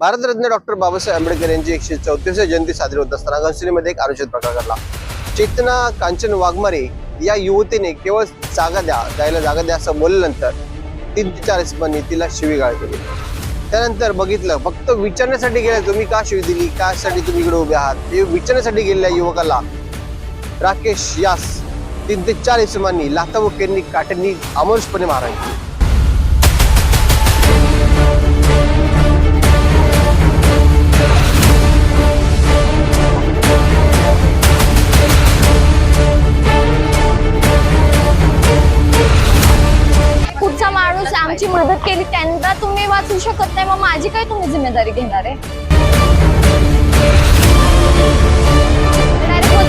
Bharat Ratna doctor Babasaheb Ambedkar यांची एकशे चौतीस जयंती साजरी होत असताना घनसोलीमध्ये एक अनुचित प्रकार घडला. चेतना कांचन वाघमारे या युवतीने केवळ जागा द्या जायला जागा द्या असं बोलल्यानंतर तीन ते चार इसमांनी तिला शिवीगाळ केली. त्यानंतर बघितलं फक्त विचारण्यासाठी गेल्या तुम्ही का शिवी दिली कासाठी तुम्ही इकडे उभे आहात? हे विचारण्यासाठी गेलेल्या युवकाला राकेश यास तीन ते चार इसमांनी लाथाबुक्यांनी काट्यांनी अमोलपणे मारायची केली त्यांना तुम्ही वाचू शकत नाही मग माझी काय तुम्ही जिम्मेदारी घेणार आहे?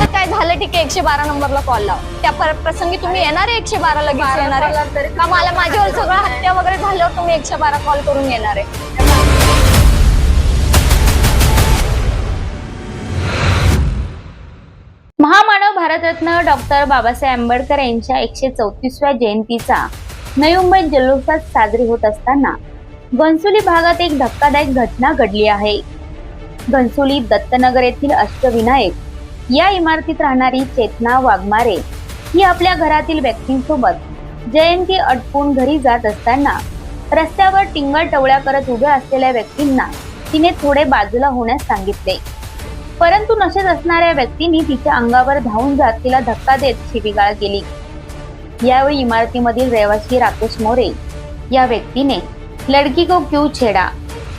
काय झालं ठीक आहे एकशे बारा नंबरला कॉल लाव. त्या पर- प्रसंगी तुम्ही येणार आहे एकशे बारा लगेच येणार आहे? का मला माझ्यावर सगळं हत्या वगैरे झाल्यावर तुम्ही एकशे बारा कॉल करून येणार आहे? महामानव भारतरत्न डॉक्टर बाबासाहेब आंबेडकर यांच्या एकशे चौतीसव्या जयंतीचा नवी मुंबईत जल्लोषात साजरी होत असताना घनसोली भागात एक धक्कादायक घटना घडली आहे. घनसोली दत्तनगर येथील अष्टविनायक या इमारतीत राहणारी चेतना वाघमारे ही आपल्या घरातील व्यक्तींसोबत जयंती अटकून घरी जात असताना रस्त्यावर टिंगल टवळ्या करत उभ्या असलेल्या व्यक्तींना तिने थोडे बाजूला होण्यास सांगितले. परंतु नशेत असणाऱ्या व्यक्तींनी तिच्या अंगावर धावून जात तिला धक्का देत शिबिगाळ केली. यावेळी इमारतीमधील रहिवासी राकेश मोरे या व्यक्तीने लड़की को क्यू छेड़ा?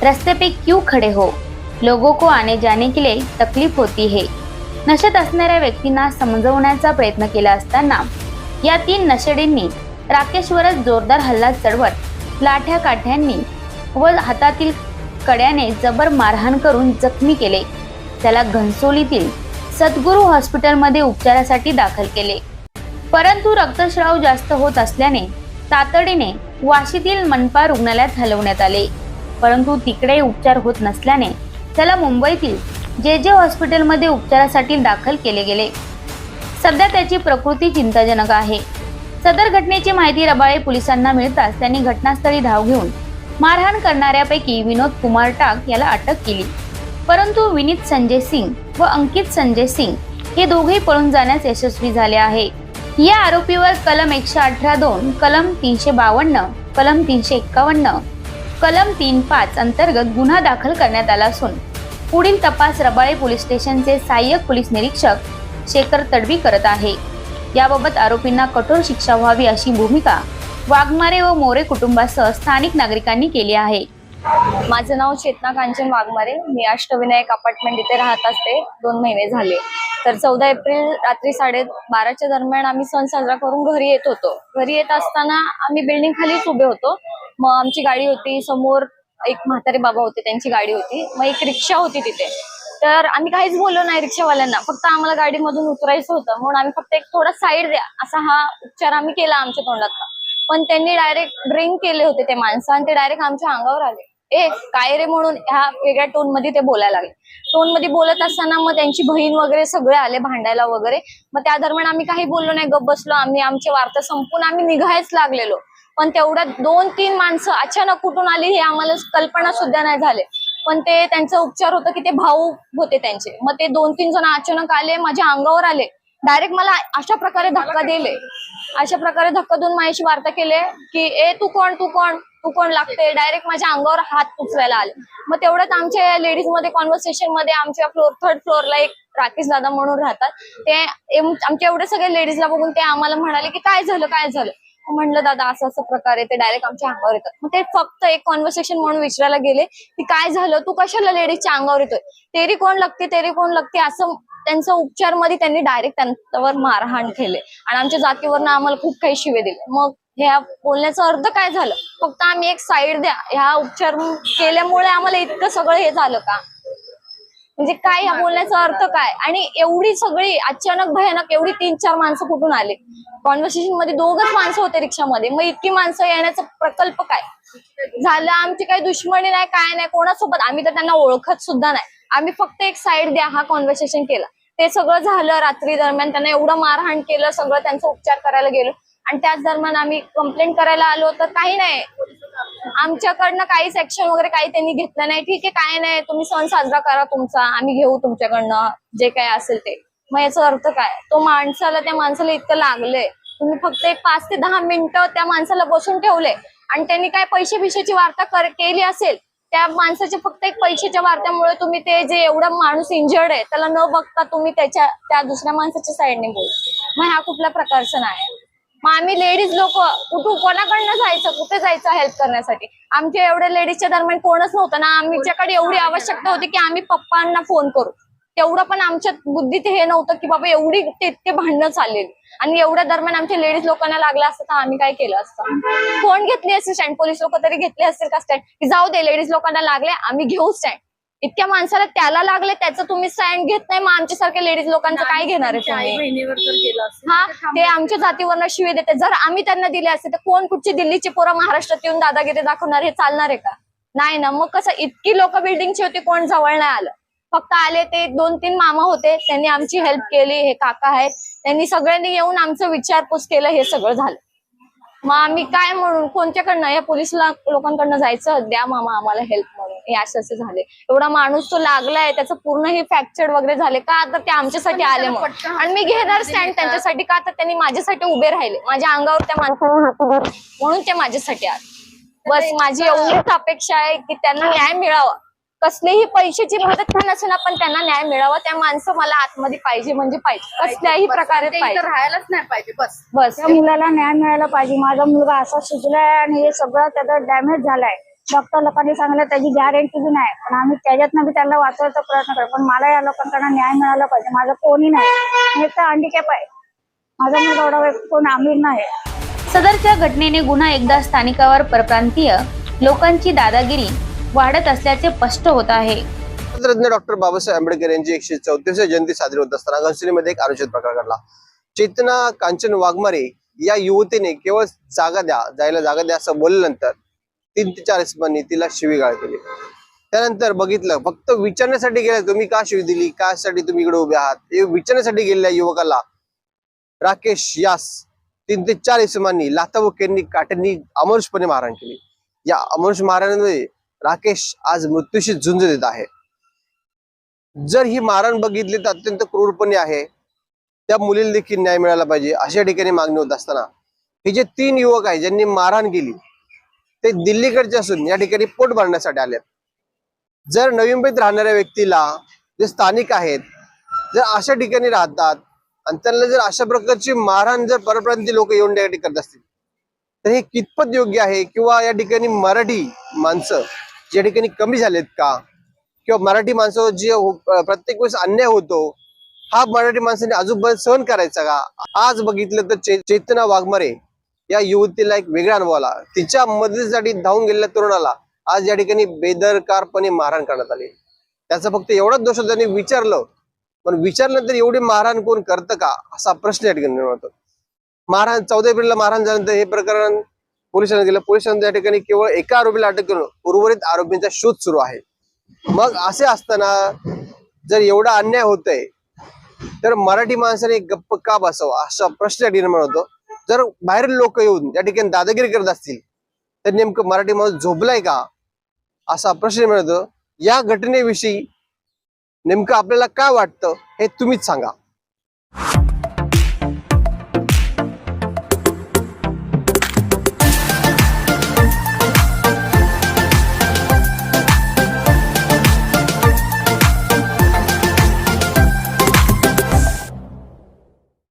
रस्ते पे क्यों खड़े हो? लोगों को आने जाने के लिए तकलीफ होती है. नशेत असणाऱ्या व्यक्तींना समजवण्याचा प्रयत्न केला असताना या तीन नशेडींनी राकेशवरच जोरदार हल्ला चढवत लाठ्या काठ्यांनी व हातातील कड्याने जबर मारहाण करून जखमी केले. त्याला घनसोलीतील सद्गुरू हॉस्पिटलमध्ये उपचारासाठी दाखल केले. परंतु रक्तस्राव जास्त होत असल्याने तातडीने वाशीतील मनपा रुग्णालयात हलवण्यात आले. परंतु तिकडे उपचार होत नसल्याने त्याला मुंबईतील जे जे हॉस्पिटलमध्ये उपचारासाठी दाखल केले गेले. सध्या त्याची प्रकृती चिंताजनक आहे. सदर घटनेची माहिती रबाळे पोलिसांना मिळताच त्यांनी घटनास्थळी धाव घेऊन मारहाण करणाऱ्यापैकी विनोद कुमार टाक याला अटक केली. परंतु विनीत संजय सिंग व अंकित संजय सिंग हे दोघेही पळून जाण्यास यशस्वी झाले आहे. या आरोपीवर कलम एकशे अठरा दोन कलम तीनशे बावन्न कलम तीनशे एक्कावन्न कलम तीन पाच अंतर्गत गुन्हा दाखल करण्यात आला असून पुढील तपास रबाळे पोलीस स्टेशनचे सहाय्यक पोलीस निरीक्षक शेखर तडवी करत आहे. याबाबत आरोपींना कठोर शिक्षा व्हावी अशी भूमिका वाघमारे व मोरे कुटुंबासह स्थानिक नागरिकांनी केली आहे. माझं नाव चेतना कांचन वाघमारे. मी अष्टविनायक अपार्टमेंट इथे राहत असते. दोन महिने झाले. तर चौदा एप्रिल रात्री साडे बाराच्या दरम्यान आम्ही सण साजरा करून घरी येत होतो. घरी येत असताना आम्ही बिल्डिंग खालीच उभे होतो. मग आमची गाडी होती समोर एक म्हातारे बाबा होते त्यांची गाडी होती. मग एक रिक्षा होती तिथे. तर आम्ही काहीच बोललो नाही रिक्षावाल्यांना. फक्त आम्हाला गाडीमधून उतरायचं होतं. म्हणून आम्ही फक्त एक थोडा साईड द्या. असा हा उपचार आम्ही केला आमच्या तोंडात पण त्यांनी डायरेक्ट ड्रिंक केले होते ते माणसं आणि ते डायरेक्ट आमच्या अंगावर आले. ए काय रे म्हणून ह्या वेगळ्या टोनमध्ये ते बोलायला लागले. टोनमध्ये बोलत असताना मग त्यांची बहीण वगैरे सगळे आले भांडायला वगैरे. मग त्या दरम्यान आम्ही काही बोललो नाही गप बसलो. आम्ही आमची वार्ता संपून आम्ही निघायच लागलेलो. पण तेवढ्यात दोन तीन माणसं अचानक कुठून आली हे आम्हाला कल्पना सुद्धा नाही झाले. पण ते त्यांचा उपचार होतं की ते भाऊ होते त्यांचे. मग ते दोन तीन जण अचानक आले माझ्या अंगावर आले. डायरेक्ट मला अशा प्रकारे धक्का दिले. अशा प्रकारे धक्का देऊन माझ्याशी वार्ता केले की ए तू कोण तू कोण? तू कोण लागते. डायरेक्ट माझ्या अंगावर हात उचलायला आले. मग तेवढ्यात आमच्या लेडीजमध्ये कॉन्व्हर्सेशनमध्ये आमच्या फ्लोर थर्ड फ्लोअरला एक राकेश दादा म्हणून राहतात. ते आमच्या एवढे सगळे लेडीजला बघून ते आम्हाला म्हणाले की काय झालं? काय झालं? म्हणलं दादा असं असं प्रकारे ते डायरेक्ट आमच्या अंगावर येतात. मग ते फक्त एक कॉन्व्हर्सेशन म्हणून विचारायला गेले की काय झालं? तू कशाला लेडीजच्या अंगावर येतोय? तेरी कोण लागते? तेरी कोण लागते? असं त्यांचा उपचारमध्ये त्यांनी डायरेक्ट त्यांच्यावर मारहाण केले. आणि आमच्या जातीवरनं आम्हाला खूप काही शिवे दिले. मग ह्या बोलण्याचा अर्थ काय झालं? फक्त आम्ही एक साईड द्या. ह्या उपचार केल्यामुळे आम्हाला इतकं सगळं हे झालं का? म्हणजे काय ह्या बोलण्याचा अर्थ काय? आणि एवढी सगळी अचानक भयानक एवढी तीन चार माणसं कुठून आले? कॉन्व्हर्सेशनमध्ये दोघच माणसं होते रिक्षामध्ये. मग इतकी माणसं येण्याचा प्रकल्प काय? झालं आमची काही दुश्मनी नाही काय नाही कोणासोबत? आम्ही तर त्यांना ओळखत सुद्धा नाही. आम्ही फक्त एक साईड द्या हा कॉन्व्हर्सेशन केला. ते सगळं झालं. रात्री दरम्यान त्यांना एवढं मारहाण केलं सगळं त्यांचा उपचार करायला गेलो. आणि त्याच दरम्यान आम्ही कंप्लेंट करायला आलो तर काही नाही. आमच्याकडनं काही सेक्शन वगैरे काही त्यांनी घेतलं नाही. ठीक आहे काय नाही. तुम्ही सण साजरा करा तुमचा. आम्ही घेऊ तुमच्याकडनं. जे काय असेल ते. मग याचा अर्थ काय? तो माणसाला त्या माणसाला इतकं लागलंय. तुम्ही फक्त एक पाच ते दहा मिनिटं त्या माणसाला बसून ठेवले आणि त्यांनी काय पैसे पिशेची वार्ता कर केली असेल त्या माणसाचे फक्त एक पैशाच्या वार्त्यामुळे तुम्ही ते जे एवढा माणूस इंजर्ड आहे त्याला न बघता तुम्ही त्याच्या त्या दुसऱ्या माणसाच्या साईडने बोल मग हा कुठल्या प्रकारचा नाही मग आम्ही लेडीज लोक कुठं कोणाकडनं जायचं कुठे जायचं हेल्प करण्यासाठी? आमच्या एवढ्या लेडीजच्या दरम्यान कोणच नव्हतं ना. आमच्याकडे एवढी आवश्यकता होती की आम्ही पप्पांना फोन करू. तेवढं पण आमच्या बुद्धीत हे नव्हतं की बाबा एवढी ते भांडणं चाललेली. आणि एवढ्या दरम्यान आमच्या लेडीज लोकांना लागलं असतं तर आम्ही काय केलं असतं? फोन घेतली असते स्टँड पोलीस लोक तरी घेतले असतील का स्टँड की जाऊ दे लेडीज लोकांना लागले आम्ही घेऊ स्टँड इतक्या माणसाला त्याला लागले त्याचं तुम्ही स्टँड घेत नाही मग आमच्यासारख्या लेडीज लोकांचं काय घेणार आहे तुम्ही? हा ते आमच्या जातीवरनं शिवे देते. जर आम्ही त्यांना दिले असते तर कोण कुठची दिल्लीची पोरं महाराष्ट्रात येऊन दादागिरी दाखवणार हे चालणार आहे का? नाही ना मग कसं इतकी लोक बिल्डिंगची होती कोण जवळ नाही आलं. फक्त आले ते दोन तीन मामा होते त्यांनी आमची हेल्प केली हे काका आहेत. त्यांनी सगळ्यांनी येऊन आमचं विचारपूस केलं हे सगळं झालं. मग आम्ही काय म्हणून कोणत्याकडनं या पोलीस लोकांकडनं जायचं? द्या मामा आम्हाला हेल्प म्हणून. हे असं असं झाले. एवढा माणूस तो लागलाय त्याचं पूर्ण हे फ्रॅक्चर वगैरे झाले. का तर ते आमच्यासाठी आले म्हणून? आणि मी घेणार स्टँड त्यांच्यासाठी का? तर त्यांनी माझ्यासाठी उभे राहिले. माझ्या अंगावर त्या माणसाने धरले. म्हणून ते माझ्यासाठी आले. बस माझी एवढीच अपेक्षा आहे की त्यांना न्याय मिळावा. कसलीही पैशाची मदत का नसेल पण त्यांना न्याय मिळावा. त्या माणसं मला आतमध्ये पाहिजे म्हणजे पाहिजे. कसल्याही प्रकारे पाहिजे. राहायलाच नाही पाहिजे. बस. बस. त्या मुलाला न्याय मिळायला पाहिजे. माझा मुलगा असा सुजलाय आणि हे सगळं त्याचा डॅमेज झालाय. डॉक्टर लोकांनी सांगितलं त्याची गॅरंटी बी नाही. पण आम्ही त्याच्यातनं बी त्यांना वाचवायचा प्रयत्न करतो पण मला या लोकांकडनं न्याय मिळाला पाहिजे. माझं कोणी नाही. मी एक तर हँडिकॅप आहे. माझा मुलगा एवढा कोण आमिर नाही. सदरच्या घटनेने गुन्हा एकदा स्थानिकावर परप्रांतीय लोकांची दादागिरी वाढत असल्याचे स्पष्ट होत आहे. तज्ञ डॉक्टर बाबासाहेब आंबेडकर यांची एकशे चौतीस जयंती साजरी होत असताना घनसोलीमध्ये एक अनुचित प्रकार घडला. चेतना कांचन वाघमारे या युवतीने केवळ जागा द्या जायला जागा द्या असं बोलल्यानंतर तीन ते चार इसमांनी तिला शिवीगाळ केली. त्यानंतर बघितलं फक्त विचारण्यासाठी गेल्या तुम्ही का शिवी दिली? कासाठी तुम्ही इकडे उभे आहात? हे विचारण्यासाठी गेलेल्या युवकाला राकेश यास तीन ते चार इसमांनी लाथाबुक्यांनी काट्यांनी अमरुषपणे मारहाण केली. या अमरुष मारहाणीमध्ये राकेश आज मृत्यूशी झुंज देत आहे. जर ही मारहाण बघितली तर अत्यंत क्रूरपणे आहे. त्या मुलीला देखील न्याय मिळाला पाहिजे अशा ठिकाणी मागणी होत असताना. हे जे तीन युवक आहेत ज्यांनी मारहाण केली ते दिल्लीकडचे असून या ठिकाणी पोट भरण्यासाठी आलेत. जर नवी मुंबईत राहणाऱ्या व्यक्तीला जे स्थानिक आहेत जर अशा ठिकाणी राहतात आणि त्यांना जर अशा प्रकारची मारहाण जर परप्रांतीय लोक येऊन करत असतील तर हे कितपत योग्य आहे? किंवा या ठिकाणी मराठी माणसं या ठिकाणी कमी झालेत का? किंवा मराठी माणसावर जे हो, प्रत्येक वेळेस अन्याय होतो हा मराठी माणसाने अजून सहन करायचा का? आज बघितलं तर चे- चेतना वाघमारे या युवतीला एक वेगळा अनुभव आला. तिच्या मदतीसाठी धावून गेलेल्या तरुणाला आज या ठिकाणी बेदरकारपणे मारहाण करण्यात आली. त्याचा फक्त एवढाच दोष होता, त्यांनी विचारलं. पण विचारल्यानंतर एवढी मारहाण कोण करतं का? असा प्रश्न या ठिकाणी निर्माण होतो. मारहाण चौदा एप्रिलला मारहाण झाल्यानंतर हे प्रकरण पोलिसांना दिलं. पोलिसांनी त्या ठिकाणी केवळ एका आरोपीला अटक करून उर्वरित आरोपींचा शोध सुरू आहे. मग असे असताना जर एवढा अन्याय होतोय तर मराठी माणसाने गप्प का बसावं? असा प्रश्न निर्माण होतो. जर बाहेरील लोक येऊन या ठिकाणी दादागिरी करत असतील तर नेमकं मराठी माणूस झोपलाय का? असा प्रश्न निर्माण होतो. या घटनेविषयी नेमकं आपल्याला काय वाटतं हे तुम्हीच सांगा.